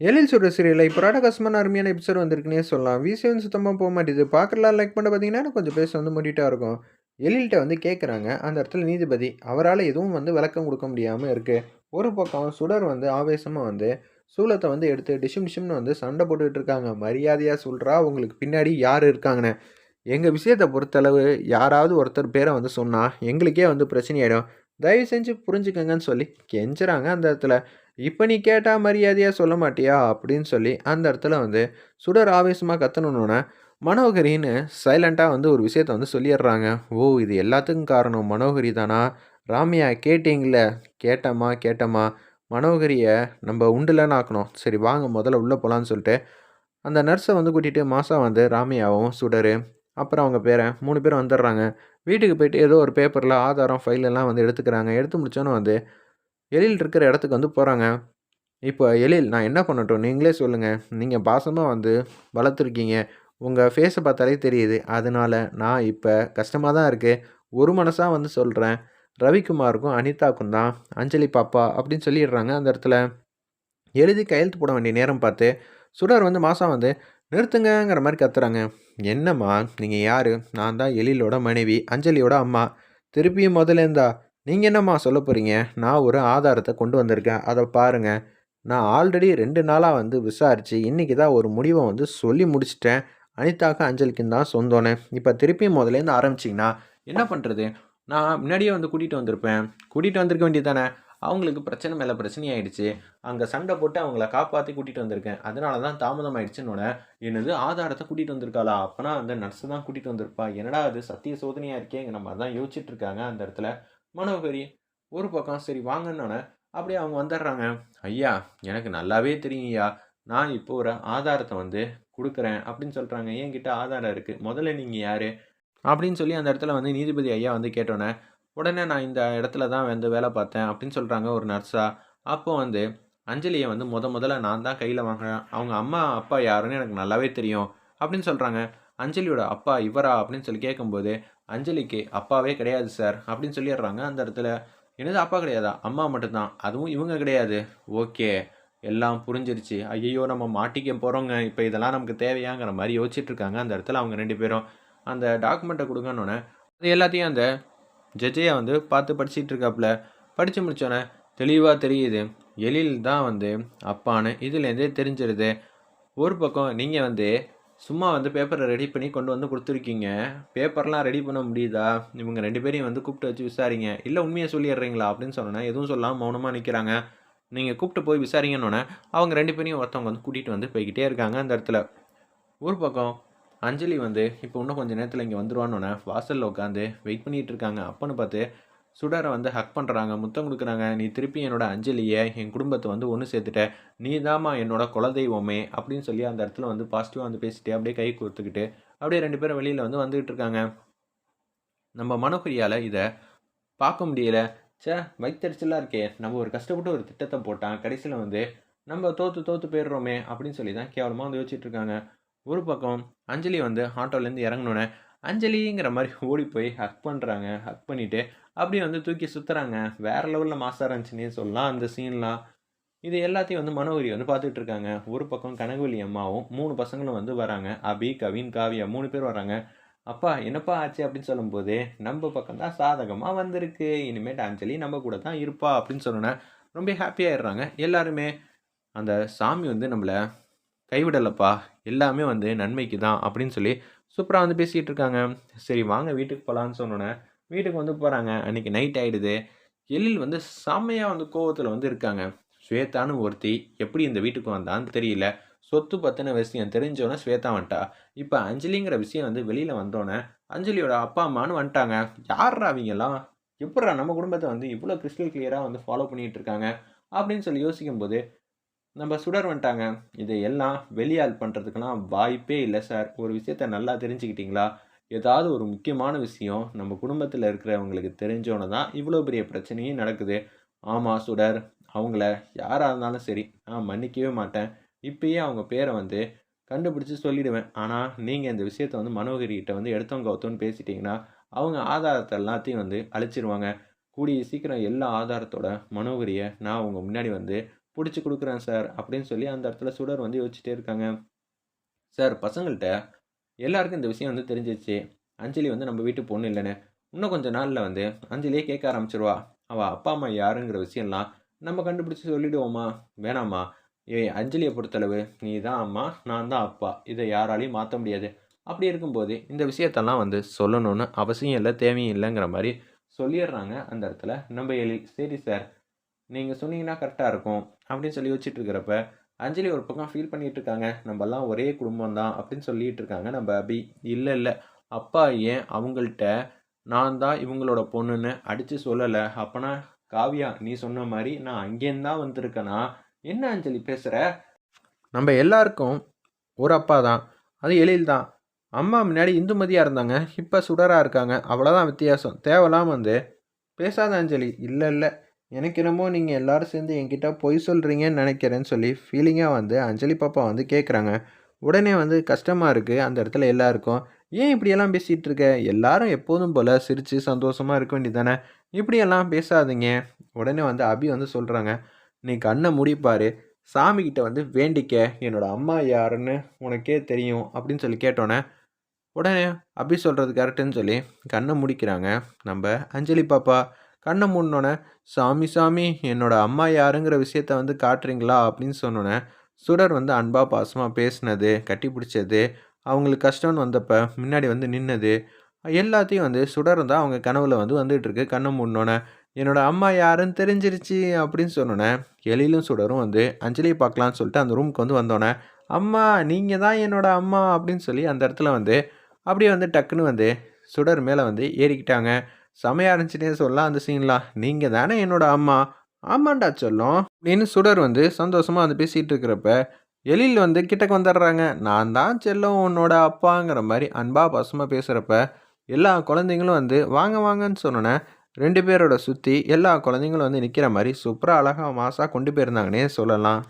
எழில் சொல்கிற சீரியலில் இப்போ ராடகாசமான அருமையான எபிசோட் வந்திருக்குன்னே சொல்லலாம். விசியம் சுத்தமாக போக மாட்டேது. பார்க்கலாம் லைக் பண்ண பார்த்தீங்கன்னா கொஞ்சம் பேச வந்து மூடிட்டா இருக்கும். எழில்கிட்ட வந்து கேட்குறாங்க அந்த இடத்துல நீதிபதி அவரால் எதுவும் வந்து விளக்கம் கொடுக்க முடியாமல் இருக்குது ஒரு பக்கம் சுடர் வந்து ஆவேசமாக வந்து சூளத்தை வந்து எடுத்து டிஷும் டிஷும்னு வந்து சண்டை போட்டுக்கிட்டு இருக்காங்க. மரியாதையாக சொல்கிறா உங்களுக்கு பின்னாடி யார் இருக்காங்கன்னு. எங்கள் விஷயத்தை பொறுத்தளவு யாராவது ஒருத்தர் பேரை வந்து சொன்னால் எங்களுக்கே வந்து பிரச்சனையாயிடும் தயவு செஞ்சு புரிஞ்சுக்கங்கன்னு சொல்லி கெஞ்சுறாங்க அந்த இடத்துல. இப்போ நீ கேட்டால் மரியாதையாக சொல்ல மாட்டியா? அப்படின்னு சொல்லி அந்த இடத்துல வந்து சுடர் ஆவேசமாக கத்தணுன்னொன்னே மனோகரின்னு சைலண்ட்டாக வந்து ஒரு விஷயத்த வந்து சொல்லிடுறாங்க. ஓ இது எல்லாத்துக்கும் காரணம் மனோகரி தானா? ராமியா கேட்டீங்கள கேட்டம்மா கேட்டம்மா. மனோகரியை நம்ம உண்டுலன்னு ஆக்கணும். சரி வாங்க முதல்ல உள்ளே போகலான்னு சொல்லிட்டு. அந்த நர்ஸை வந்து கூட்டிகிட்டு மாதம் வந்து ராமியாவும் சுடர் அப்புறம் அவங்க பேரை மூணு பேரும் வந்துடுறாங்க. வீட்டுக்கு போயிட்டு ஏதோ ஒரு பேப்பரில் ஆதாரம் ஃபைல் எல்லாம் வந்து எடுத்துக்கிறாங்க. எடுத்து முடிச்சோன்னே வந்து எழில் இருக்கிற இடத்துக்கு வந்து போகிறாங்க இப்போ எழில் நான் என்ன பண்ணட்டும்? நீங்களே சொல்லுங்கள் நீங்கள் பாசமாக வந்து வளர்த்துருக்கீங்க. உங்கள் ஃபேஸை பார்த்தாலே தெரியுது. அதனால நான் இப்போ கஷ்டமாக தான் இருக்குது ஒரு மனசாக வந்து சொல்கிறேன் ரவிக்குமாருக்கும் அனிதாக்கும் தான் அஞ்சலி பாப்பா அப்படின்னு சொல்லிடுறாங்க அந்த இடத்துல. எழுதி கையெழுத்து போட வேண்டிய நேரம் பார்த்து சுடர் வந்து மாதம் வந்து நிறுத்துங்கங்கிற மாதிரி கத்துறாங்க. என்னம்மா நீங்கள் யார்? நான் தான் எழிலோட மனைவி அஞ்சலியோட அம்மா. திருப்பியும் முதலேருந்தா நீங்கள் என்னம்மா சொல்ல போகிறீங்க நான் ஒரு ஆதாரத்தை கொண்டு வந்திருக்கேன். அதை பாருங்கள் நான் ஆல்ரெடி ரெண்டு நாளாக வந்து விசாரித்து இன்றைக்கி தான் ஒரு முடிவை வந்து சொல்லி முடிச்சிட்டேன். அனிதாக்கு அஞ்சலிக்கும் தான் சொந்தோன்னு இப்போ திருப்பியும் முதலேருந்து ஆரம்பிச்சிங்கன்னா என்ன பண்ணுறது நான் முன்னாடியே வந்து கூட்டிகிட்டு வந்திருப்பேன். கூட்டிகிட்டு வந்திருக்க வேண்டியது தானே? அவங்களுக்கு பிரச்சனை மேலே பிரச்சனை ஆயிடுச்சு. அங்கே சண்டை போட்டு அவங்கள காப்பாற்றி கூட்டிகிட்டு வந்திருக்கேன். அதனால தான் தாமதம் ஆயிடுச்சுன்னு என்னது ஆதாரத்தை கூட்டிகிட்டு வந்திருக்காளா? அப்போனா அந்த நர்ஸை தான் கூட்டிகிட்டு வந்திருப்பா. என்னடா அது சத்திய சோதனையாக இருக்கேங்கிற மாதிரி தான் யோசிச்சுட்டு இருக்காங்க அந்த இடத்துல. மனோகரி ஒரு பக்கம் சரி வாங்கன்னொன்னே அப்படியே அவங்க வந்துடுறாங்க. ஐயா எனக்கு நல்லாவே தெரியுங்கய்யா நான் இப்போ ஒரு ஆதாரத்தை வந்து கொடுக்குறேன் அப்படின்னு சொல்கிறாங்க என்கிட்ட ஆதாரம் இருக்குது முதல்ல நீங்கள் யார்? அப்படின்னு சொல்லி அந்த இடத்துல வந்து நீதிபதி ஐயா வந்து கேட்டோன்னே உடனே நான் இந்த இடத்துல தான் வந்து வேலை பார்த்தேன் அப்படின்னு சொல்கிறாங்க ஒரு நர்ஸாக அப்போ வந்து அஞ்சலியை வந்து முத முதல்ல நான் தான் கையில் வாங்குறேன். அவங்க அம்மா அப்பா யாருன்னு எனக்கு நல்லாவே தெரியும் அப்படின்னு சொல்கிறாங்க அஞ்சலியோட அப்பா இவரா அப்படின்னு சொல்லி கேட்கும்போது அஞ்சலிக்கு அப்பாவே கிடையாது சார் அப்படின்னு சொல்லிடுறாங்க அந்த இடத்துல. என்னது அப்பா கிடையாதா? அம்மா மட்டும்தான். அதுவும் இவங்க கிடையாது. ஓகே எல்லாம் புரிஞ்சிருச்சு. ஐயோ நம்ம மாட்டிக்க போகிறோங்க இப்போ இதெல்லாம் நமக்கு தேவையாங்கிற மாதிரி யோசிச்சுட்ருக்காங்க அந்த இடத்துல அவங்க ரெண்டு பேரும். அந்த டாக்குமெண்ட்டை கொடுங்கன்னொன்னே அது எல்லாத்தையும் அந்த ஜட்ஜையை வந்து பார்த்து படிச்சுட்டு இருக்காப்புல. படித்து முடித்தோன்னே தெளிவாக தெரியுது. எழில் தான் வந்து அப்பான்னு இதுலேருந்தே தெரிஞ்சிருது. ஒரு பக்கம் நீங்கள் வந்து சும்மா வந்து பேப்பரை ரெடி பண்ணி கொண்டு வந்து கொடுத்துருக்கீங்க. பேப்பர்லாம் ரெடி பண்ண முடியுதா? இவங்க ரெண்டு பேரையும் வந்து கூப்பிட்டு வச்சு விசாரிங்க. இல்லை உண்மையை சொல்லிடுறீங்களா அப்படின்னு சொன்னோன்னா எதுவும் சொல்லாமல் மௌனமாக நிற்கிறாங்க நீங்கள் கூப்பிட்டு போய் விசாரிங்கன்னொன்னே அவங்க ரெண்டு பேரையும் ஒருத்தவங்க வந்து கூட்டிகிட்டு வந்து போய்கிட்டே இருக்காங்க அந்த இடத்துல. ஒரு பக்கம் அஞ்சலி வந்து இப்போ இன்னும் கொஞ்சம் நேரத்தில் இங்கே வந்துடுவான்னொன்னே வாசலில் உட்காந்து வெயிட் பண்ணிகிட்டு இருக்காங்க அப்போன்னு பார்த்து சுடரை வந்து ஹக் பண்ணுறாங்க முத்தம் கொடுக்குறாங்க. நீ திருப்பி என்னோட அஞ்சலியை என் குடும்பத்தை வந்து ஒன்று சேர்த்துட்ட. நீ தாம்மா என்னோட குலதெய்வமே அப்படின்னு சொல்லி அந்த இடத்துல வந்து பாசிட்டிவாக வந்து பேசிட்டு அப்படியே கை கொடுத்துக்கிட்டு அப்படியே ரெண்டு பேரும் வெளியில் வந்து வந்துக்கிட்டு இருக்காங்க நம்ம மனோகரியால் இதை பார்க்க முடியல. சே வைத்தறிச்சலாக இருக்கே. நம்ம ஒரு கஷ்டப்பட்டு ஒரு திட்டத்தை போட்டான். கடைசியில் வந்து நம்ம தோற்று தோற்று போயிடுறோமே அப்படின்னு சொல்லி தான் கேவலமாக வந்து யோசிச்சுட்டு இருக்காங்க. ஒரு பக்கம் அஞ்சலி வந்து ஆட்டோலேருந்து இறங்கினோன்னே அஞ்சலிங்கிற மாதிரி ஓடி போய் ஹக் பண்ணுறாங்க ஹக் பண்ணிவிட்டு அப்படியே வந்து தூக்கி சுற்றுறாங்க வேறு லெவலில் மாசாக இருந்துச்சுன்னே சொல்லலாம். அந்த சீன்லாம் இது எல்லாத்தையும் வந்து மனோகரி வந்து பார்த்துட்டு இருக்காங்க. ஒரு பக்கம் கனகவலி அம்மாவும் மூணு பசங்களும் வந்து வராங்க. அபி கவின் காவியா மூணு பேர் வராங்க. அப்பா என்னப்பா ஆச்சு அப்படின்னு சொல்லும்போது நம்ம பக்கம் தான் சாதகமாக வந்திருக்கு. இனிமேட்டு அஞ்சலி நம்ம கூட தான் இருப்பா அப்படின்னு சொன்னோன்னே ரொம்ப ஹாப்பியாகிடுறாங்க எல்லாருமே அந்த சாமி வந்து நம்மளை கைவிடலப்பா எல்லாமே வந்து நன்மைக்கு தான் அப்படின்னு சொல்லி சூப்பராக வந்து பேசிகிட்டு இருக்காங்க. சரி வாங்க வீட்டுக்கு போகலான்னு சொன்னோன்னே வீட்டுக்கு வந்து போகிறாங்க அன்றைக்கி நைட் ஆகிடுது எழில் வந்து செம்மையாக வந்து கோவத்தில் வந்து இருக்காங்க. ஸ்வேதான்னு ஒருத்தி எப்படி இந்த வீட்டுக்கு வந்தான்னு தெரியல. சொத்து பற்றின விஷயம் தெரிஞ்சோன்னே ஸ்வேதா வந்துட்டா. இப்போ அஞ்சலிங்கிற விஷயம் வந்து வெளியில் வந்தோன்னே அஞ்சலியோட அப்பா அம்மான்னு வந்துட்டாங்க. யாரா அவங்கெல்லாம் எப்படா நம்ம குடும்பத்தை வந்து இவ்வளோ கிறிஸ்டல் கிளியராக வந்து ஃபாலோ பண்ணிகிட்டு இருக்காங்க? அப்படின்னு சொல்லி யோசிக்கும்போது நம்ம சுடர் வந்துட்டாங்க. இதை எல்லாம் வெளியால் பண்ணுறதுக்கெல்லாம் வாய்ப்பே இல்லை சார். ஒரு விஷயத்த நல்லா தெரிஞ்சுக்கிட்டிங்களா? ஏதாவது ஒரு முக்கியமான விஷயம் நம்ம குடும்பத்தில் இருக்கிறவங்களுக்கு தெரிஞ்சோன்னு தான் இவ்வளோ பெரிய பிரச்சனையும் நடக்குது. ஆமாம் சுடர். அவங்கள யாராக இருந்தாலும் சரி நான் மன்னிக்கவே மாட்டேன். இப்பயே அவங்க பேரை வந்து கண்டுபிடிச்சி சொல்லிடுவேன். ஆனால் நீங்கள் இந்த விஷயத்த வந்து மனோகரிகிட்ட வந்து எடுத்தவங்க ஒத்தோன்னு பேசிட்டிங்கன்னா அவங்க ஆதாரத்தை எல்லாத்தையும் வந்து அழிச்சிருவாங்க. கூடிய சீக்கிரம் எல்லா ஆதாரத்தோட மனோகரியை நான் அவங்க முன்னாடி வந்து பிடிச்சி கொடுக்குறேன் சார் அப்படின்னு சொல்லி அந்த இடத்துல சுடர் வந்து யோசிச்சுட்டே இருக்காங்க. சார் பசங்கள்கிட்ட எல்லாருக்கும் இந்த விஷயம் வந்து தெரிஞ்சிச்சு அஞ்சலி வந்து நம்ம வீட்டு பொண்ணு இல்லைன்னு இன்னும் கொஞ்ச நாளில் வந்து அஞ்சலியே கேட்க ஆரம்பிச்சிருவா அவள் அப்பா, அம்மா யாருங்கிற விஷயம்லாம் நம்ம கண்டுபிடிச்சி சொல்லிடுவோமா? வேணாம்மா. ஏய் அஞ்சலியை பொறுத்தளவு நீ தான் அம்மா, நான் தான் அப்பா. இதை யாராலையும் மாற்ற முடியாது. அப்படி இருக்கும்போது இந்த விஷயத்தெல்லாம் வந்து சொல்லணும்னு அவசியம் இல்லை தேவையும் இல்லைங்கிற மாதிரி சொல்லிடுறாங்க அந்த இடத்துல நம்ம எலி சரி சார். நீங்கள் சொன்னீங்கன்னா கரெக்டாக இருக்கும். அப்படின்னு சொல்லி வச்சுட்டு இருக்கிறப்ப, அஞ்சலி ஒரு பக்கம் ஃபீல் பண்ணிட்டு இருக்காங்க. நம்மலாம் ஒரே குடும்பம் தான் அப்படின்னு சொல்லிட்டு இருக்காங்க நம்ம அபி. இல்லை இல்லை அப்பா ஏன் அவங்கள்ட்ட நான் தான் இவங்களோட பொண்ணுன்னு அடித்து சொல்லலை அப்போனா காவியா நீ சொன்ன மாதிரி நான் அங்கேருந்து தான் வந்திருக்கேனா? என்ன அஞ்சலி பேசுகிற நம்ம எல்லாருக்கும் ஒரு அப்பா தான். அது எழில் தான். அம்மா முன்னாடி இந்துமதியாக இருந்தாங்க. இப்போ சுடராக இருக்காங்க. அவ்வளோதான் வித்தியாசம். தேவலாம் வந்து பேசாத அஞ்சலி. இல்லை இல்லை எனக்கு என்னமோ நீங்கள் எல்லாரும் சேர்ந்து என்கிட்ட பொய் சொல்கிறீங்கன்னு நினைக்கிறேன்னு சொல்லி ஃபீலிங்காக வந்து அஞ்சலி பாப்பா வந்து கேட்குறாங்க. உடனே வந்து கஷ்டமாக இருக்குது அந்த இடத்துல எல்லாருக்கும். ஏன் இப்படியெல்லாம் பேசிகிட்டு இருக்க? எல்லாரும் எப்போதும் போல் சிரித்து சந்தோஷமாக இருக்க வேண்டியது தானே. இப்படியெல்லாம் பேசாதீங்க. உடனே வந்து அபி வந்து சொல்கிறாங்க நீ கண்ணை முடிப்பார் சாமிக்கிட்ட வந்து வேண்டிக்க. என்னோடய அம்மா யாருன்னு உனக்கே தெரியும் அப்படின்னு சொல்லி கேட்டோனே, உடனே அபி சொல்கிறது கரெக்ட்டுன்னு சொல்லி கண்ணை முடிக்கிறாங்க நம்ம அஞ்சலி பாப்பா. கண்ணை மூடுனோனே, சாமி சாமி என்னோட அம்மா யாருங்கிற விஷயத்த வந்து காட்டுறீங்களா? அப்படின்னு சொன்னோனே, சுடர் வந்து அன்பா பாசமாக பேசினது, கட்டி பிடிச்சது, அவங்களுக்கு கஷ்டம்னு வந்தப்ப முன்னாடி வந்து நின்னது, எல்லாத்தையும் வந்து சுடர் தான் அவங்க கனவுல வந்து வந்துட்டு இருக்கு கண்ண என்னோடய என்னோட அம்மா யாருன்னு தெரிஞ்சிருச்சு அப்படின்னு சொன்னோனே, எழிலும் சுடரும் வந்து அஞ்சலியை பார்க்கலான்னு சொல்லிட்டு அந்த ரூமுக்கு வந்து வந்தோன்னே அம்மா நீங்கள் தான் என்னோட அம்மா அப்படின்னு சொல்லி அந்த இடத்துல வந்து அப்படியே வந்து டக்குன்னு வந்து சுடர் மேலே வந்து ஏறிக்கிட்டாங்க. செமையாக இருந்துச்சுன்னே சொல்லலாம் அந்த சீன்லாம். நீங்கள் தானே என்னோட அம்மா. ஆமாண்டா சொல்லும் அப்படின்னு சுடர் வந்து சந்தோஷமாக வந்து பேசிகிட்டு இருக்கிறப்ப, எழில் வந்து கிட்டக்கு வந்துடுறாங்க. நான் தான் செல்லும் உன்னோட அப்பாங்கிற மாதிரி அன்பா பாசமா பேசுகிறப்ப எல்லா குழந்தைங்களும் வந்து வாங்க வாங்கன்னு சொன்னோன்னே ரெண்டு பேரோட சுற்றி எல்லா குழந்தைங்களும் வந்து நிற்கிற மாதிரி சூப்பராக அழகாக மாசாக கொண்டு போயிருந்தாங்கன்னே சொல்லலாம்.